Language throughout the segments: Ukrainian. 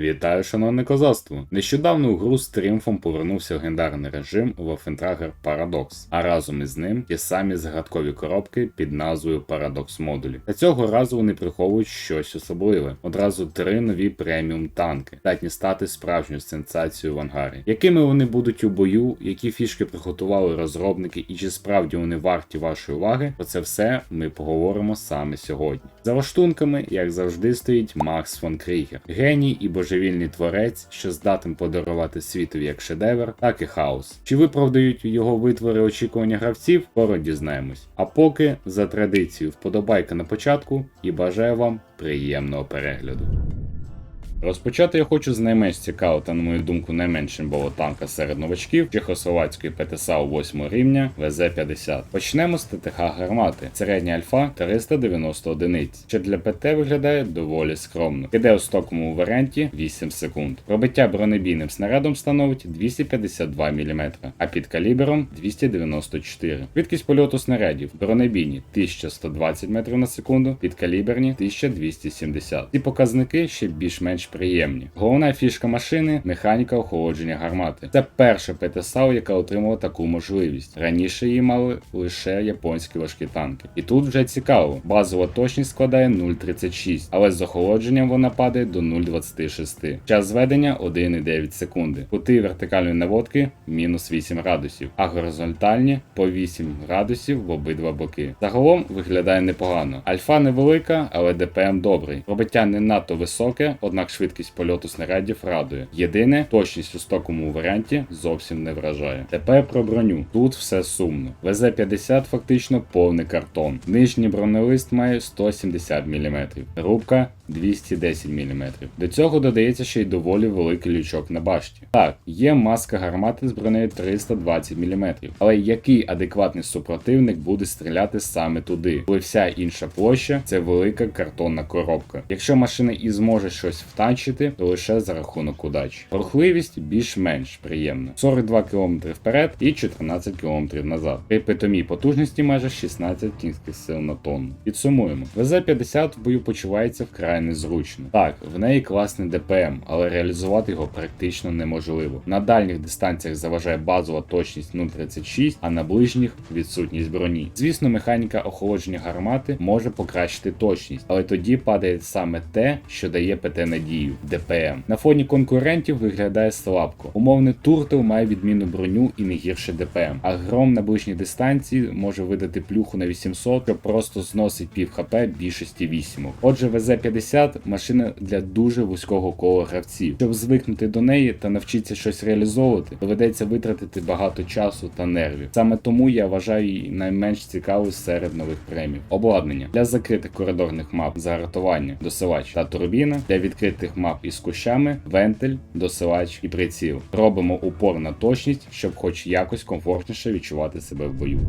Вітаю, шановне козацтво! Нещодавно у гру з тріумфом повернувся легендарний режим Waffentrager Paradox, а разом із ним ті самі загадкові коробки під назвою Paradox модулі. Та цього разу вони приховують щось особливе. Одразу три нові преміум танки, здатні стати справжньою сенсацією в ангарі. Якими вони будуть у бою, які фішки приготували розробники, і чи справді вони варті вашої уваги? Про це все ми поговоримо саме сьогодні. За лаштунками, як завжди, стоїть Макс фон Крігер, геній і божевільний творець, що здатен подарувати світові як шедевр, так і хаос. Чи виправдають його витвори очікування гравців? Скоро дізнаємось. А поки за традицією вподобайка на початку і бажаю вам приємного перегляду. Розпочати я хочу з найменш цікавого та, на мою думку, найменш імбового танка серед новачків чехословацької ПТСАУ 8 рівня ВЗ-50. Почнемо з ТТХ гармати. Середня альфа 390 одиниць, що для ПТ виглядає доволі скромно. Іде у стоковому варіанті 8 секунд. Пробиття бронебійним снарядом становить 252 мм, а під калібром 294. Швидкість польоту снарядів бронебійні 1120 метрів на секунду, підкаліберні 1270. Ці показники ще більш-менш приємні. Головна фішка машини механіка охолодження гармати. Це перша ПТСАУ, яка отримала таку можливість. Раніше її мали лише японські важкі танки. І тут вже цікаво, базова точність складає 0,36, але з охолодженням вона падає до 0,26. Час зведення 1,9 секунди. Кути вертикальної наводки мінус 8 градусів, а горизонтальні по 8 градусів в обидва боки. Загалом виглядає непогано. Альфа невелика, але ДПМ добрий. Пробиття не надто високе, однак швидкість польоту снарядів радує. Єдине, точність у стоковому варіанті зовсім не вражає. Тепер про броню. Тут все сумно. ВЗ-50 фактично повний картон. Нижній бронелист має 170 мм, рубка 210 мм. До цього додається ще й доволі великий лючок на башті. Так, є маска гармати з бронею 320 мм, але який адекватний супротивник буде стріляти саме туди, коли вся інша площа це велика картонна коробка. Якщо машина і зможе щось втачити, то лише за рахунок удачі. Рухливість більш-менш приємна: 42 км вперед і 14 км назад. При питомій потужності майже 16 кінських сил на тонну. Підсумуємо, ВЗ-50 в бою почувається вкрай незручно. Так, в неї класний ДПМ, але реалізувати його практично неможливо. На дальніх дистанціях заважає базова точність 0,36, а на ближніх відсутність броні. Звісно, механіка охолодження гармати може покращити точність, але тоді падає саме те, що дає ПТ надію ДПМ. На фоні конкурентів виглядає слабко. Умовний туртл має відмінну броню і не гірше ДПМ. А гром на ближній дистанції може видати плюху на 800, що просто зносить пів хп більшості вісімок. Отже, ВЗ-50 машина для дуже вузького кола гравців. Щоб звикнути до неї та навчитися щось реалізовувати, доведеться витратити багато часу та нервів. Саме тому я вважаю її найменш цікавою серед нових премій. Обладнання для закритих коридорних мап загартування, досилач та турбіна, для відкритих мап із кущами, вентиль, досилач і приціл. Робимо упор на точність, щоб хоч якось комфортніше відчувати себе в бою.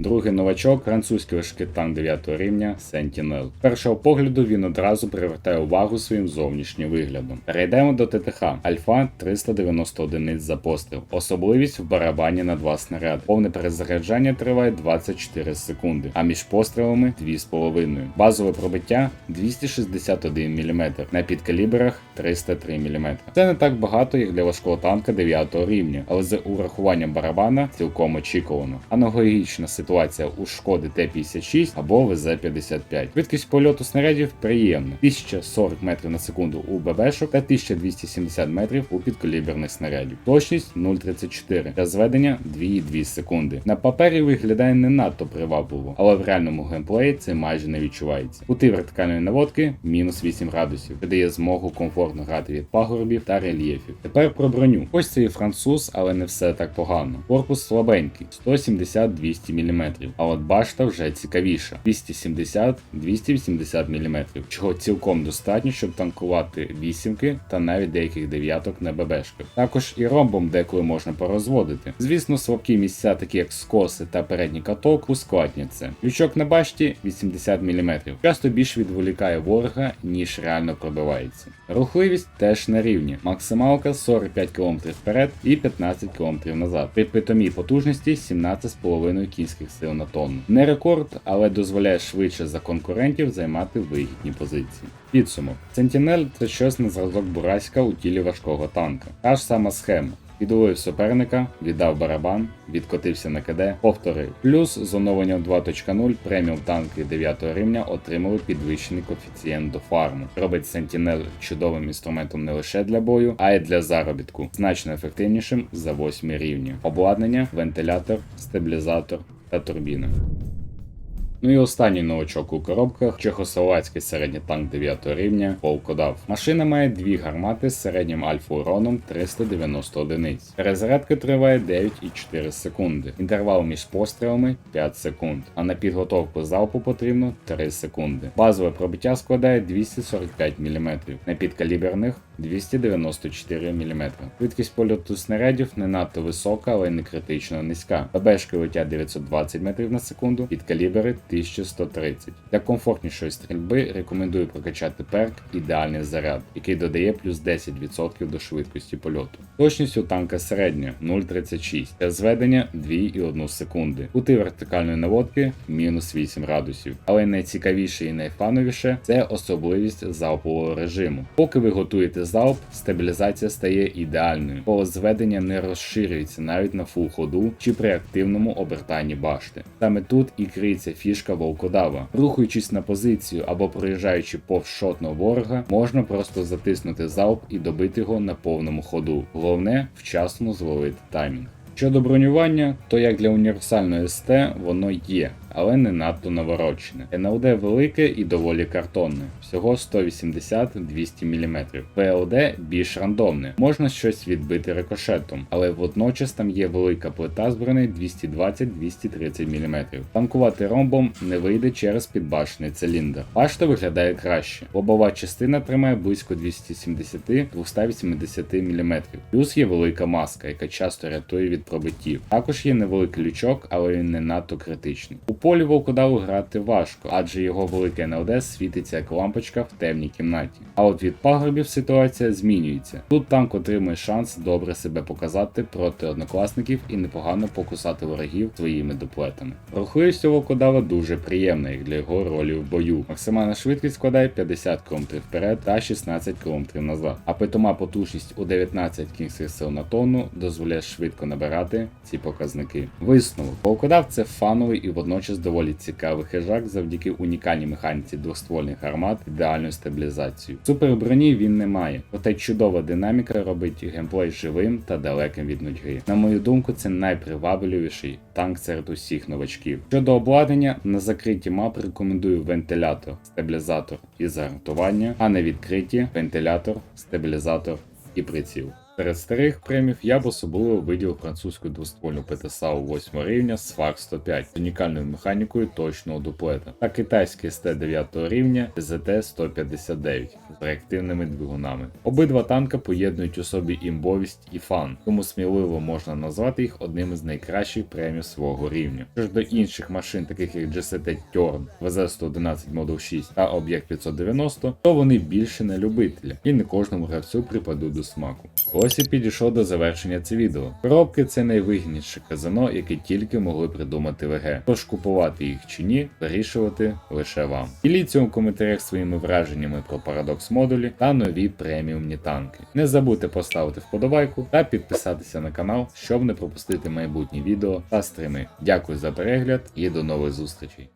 Другий новачок французький танк 9 рівня Sentinel. Першого погляду він одразу привертає увагу своїм зовнішнім виглядом. Перейдемо до ТТХ. Альфа 390 одиниць за постріл. Особливість в барабані на два снаряди. Повне перезаряджання триває 24 секунди, а між пострілами 2,5. Базове пробиття 261 мм, на підкалібрах 303 мм. Це не так багато, як для важкого танка 9 рівня, але з урахуванням барабана цілком очікувано. Аналогічна ситуація у шкоди Т-56 або ВЗ-55. Швидкість польоту снарядів приємна: 1040 метрів на секунду у ББшок та 1270 метрів у підкаліберних снарядів. Точність 0,34 та зведення 2,2 секунди. На папері виглядає не надто привабливо, але в реальному геймплеї це майже не відчувається. Кути вертикальної наводки мінус 8 градусів, що дає змогу комфортно грати від пагорбів та рельєфів. Тепер про броню. Ось це і француз, але не все так погано. Корпус слабенький 170-200 мм, а от башта вже цікавіша 270-280 мм, чого цілком достатньо, щоб танкувати вісімки та навіть деяких дев'яток на ББшках. Також і ромбом деколи можна порозводити. Звісно, слабкі місця, такі як скоси та передній каток, ускладнять це. Лючок на башті 80 мм. Часто більш відволікає ворога, ніж реально пробивається. Рухливість теж на рівні. Максималка 45 км вперед і 15 км назад. При питомій потужності 17,5 кінських кінських сил на тонну. Не рекорд, але дозволяє швидше за конкурентів займати вигідні позиції. Підсумок: Сентінель це щось на зразок Бураська у тілі важкого танка. Та ж сама схема. Підловив суперника, віддав барабан, відкотився на КД, повторив. Плюс з оновленням 2.0 преміум танки 9 рівня отримали підвищений коефіцієнт до фарму. Робить Sentinel чудовим інструментом не лише для бою, а й для заробітку, значно ефективнішим за 8 рівні. Обладнання, вентилятор, стабілізатор та турбіна. Ну і останній новачок у коробках чехословацький середній танк 9 рівня Волкодав. Машина має дві гармати з середнім альфа-уроном 390 одиниць. Перезарядка триває 9,4 секунди. Інтервал між пострілами 5 секунд. А на підготовку залпу потрібно 3 секунди. Базове пробиття складає 245 мм, на підкаліберних 294 мм. Швидкість польоту снарядів не надто висока, але не критично низька. ББшки летять 920 метрів на секунду, підкалібери 1130. Для комфортнішої стрільби рекомендую прокачати перк ідеальний заряд, який додає плюс 10% до швидкості польоту. Точність у танка середня 0,36, для зведення 2,1 секунди. Кути вертикальної наводки мінус 8 градусів. Але найцікавіше і найфановіше це особливість залпового режиму. Поки ви готуєте залп, стабілізація стає ідеальною, бо зведення не розширюється навіть на фул ходу чи при активному обертанні башти. Саме тут і криється фішка волкодава. Рухаючись на позицію або проїжджаючи повз шотного ворога, можна просто затиснути залп і добити його на повному ходу. Головне вчасно зловити таймінг. Щодо бронювання, то як для універсальної СТ воно є, але не надто наворочене. НЛД велике і доволі картонне, всього 180-200 мм. ПЛД більш рандомне, можна щось відбити рикошетом, але водночас там є велика плита з брони 220-230 мм. Танкувати ромбом не вийде через підбашений циліндр. Башта виглядає краще. Лобова частина тримає близько 270-280 мм. Плюс є велика маска, яка часто рятує від пробиттів. Також є невеликий лючок, але він не надто критичний. Полі волкодаву грати важко, адже його велике НЛД світиться як лампочка в темній кімнаті. А от від пагорбів ситуація змінюється. Тут танк отримує шанс добре себе показати проти однокласників і непогано покусати ворогів своїми дуплетами. Рухливість у волкодава дуже приємна, як для його ролі в бою. Максимальна швидкість складає 50 км вперед та 16 км назад. А питома потужність у 19 кінських сил на тонну дозволяє швидко набирати ці показники. Висновок волкодав це фановий і водночас доволі цікавий хижак завдяки унікальній механіці двоствольних гармат ідеальною стабілізацією. Суперброні він не має, проте чудова динаміка робить геймплей живим та далеким від нудьги. На мою думку, це найпривабливіший танк серед усіх новачків. Щодо обладнання, на закритій мапи рекомендую вентилятор, стабілізатор і загартування, а на відкриті вентилятор, стабілізатор і приціл. Серед старих премів я б особливо виділив французьку двоствольну ПТСАУ 8 рівня SFAR 105 з унікальною механікою точного дуплета та китайський СТ 9 рівня ЗТ 159 з реактивними двигунами. Обидва танка поєднують у собі імбовість і фан, тому сміливо можна назвати їх одним із найкращих премів свого рівня. Що ж до інших машин, таких як GST Turn, VZ111 Model 6 та Об'єкт 590, то вони більше не любителі і не кожному гравцю припадуть до смаку. Ось і підійшов до завершення це відео. Коробки це найвигідніше казино, яке тільки могли придумати ВГ. Тож купувати їх чи ні, вирішувати лише вам. Діліться у коментарях своїми враженнями про парадокс модулі та нові преміумні танки. Не забудьте поставити вподобайку та підписатися на канал, щоб не пропустити майбутні відео та стріми. Дякую за перегляд і до нових зустрічей.